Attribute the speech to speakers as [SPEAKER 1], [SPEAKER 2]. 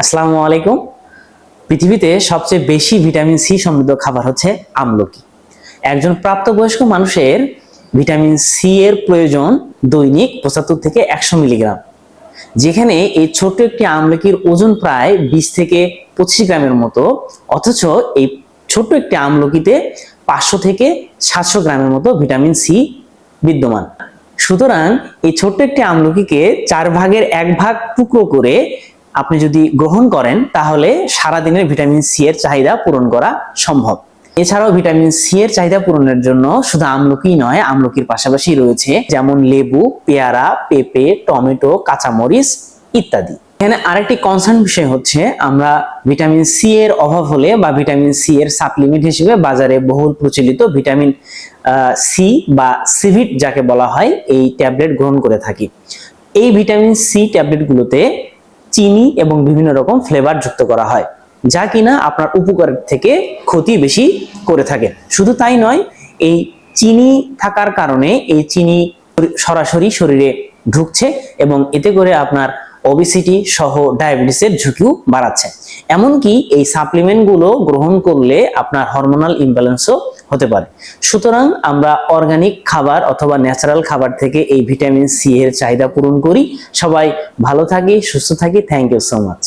[SPEAKER 1] আসসালামু আলাইকুম। পৃথিবীতে সবচেয়ে বেশি ভিটামিন সি সমৃদ্ধ খাবার হচ্ছে আমলকি। একজন প্রাপ্তবয়স্ক মানুষের ভিটামিন সি এর প্রয়োজন দৈনিক পঁচাত্তর থেকে একশো মিলিগ্রাম, যেখানে এই ছোট্ট একটি আমলকির ওজন প্রায় বিশ থেকে পঁচিশ গ্রামের মতো, অথচ এই ছোট্ট একটি আমলকিতে পাঁচশো থেকে সাতশো গ্রামের মতো ভিটামিন সি বিদ্যমান। সুতরাং এই ছোট্ট একটি আমলকিকে চার ভাগের এক ভাগ টুকরো করে আপনি যদি গ্রহণ করেন, তাহলে সারাদিনের ভিটামিন সি এর চাহিদা পূরণ করা সম্ভব। এছাড়াও ভিটামিন সি এর চাহিদা পূরণের জন্য শুধু আমলকি নয়, আমলকির পাশাপাশি রয়েছে যেমন লেবু, পেয়ারা, পেঁপে, টমেটো, কাঁচামরিচ ইত্যাদি। এখানে আরেকটি কনসার্ন বিষয় হচ্ছে, আমরা ভিটামিন সি এর অভাব হলে বা ভিটামিন সি এর সাপ্লিমেন্ট হিসেবে বাজারে বহুল প্রচলিত ভিটামিন সি বা সিভিট যাকে বলা হয়, এই ট্যাবলেট গ্রহণ করে থাকি। এই ভিটামিন সি ট্যাবলেটগুলোতে চিনি এবং বিভিন্ন রকম ফ্লেভার যুক্ত করা হয়, যা কিনা আপনার উপকারের থেকে ক্ষতি বেশি করে থাকে। শুধু তাই নয়, এই চিনি থাকার কারণে এই চিনি সরাসরি শরীরে ঢুকছে এবং এতে করে আপনার ওবিসিটি সহ ডায়াবেটিসের ঝুঁকিও বাড়াচ্ছে। এমনকি এই সাপ্লিমেন্টগুলো গ্রহণ করলে আপনার হরমোনাল ইমব্যালেন্সও হতে পারে। সুতরাং আমরা অর্গানিক খাবার অথবা ন্যাচারাল খাবার থেকে এই ভিটামিন সি এর চাহিদা পূরণ করি। সবাই ভালো থাকি, সুস্থ থাকি। Thank you so much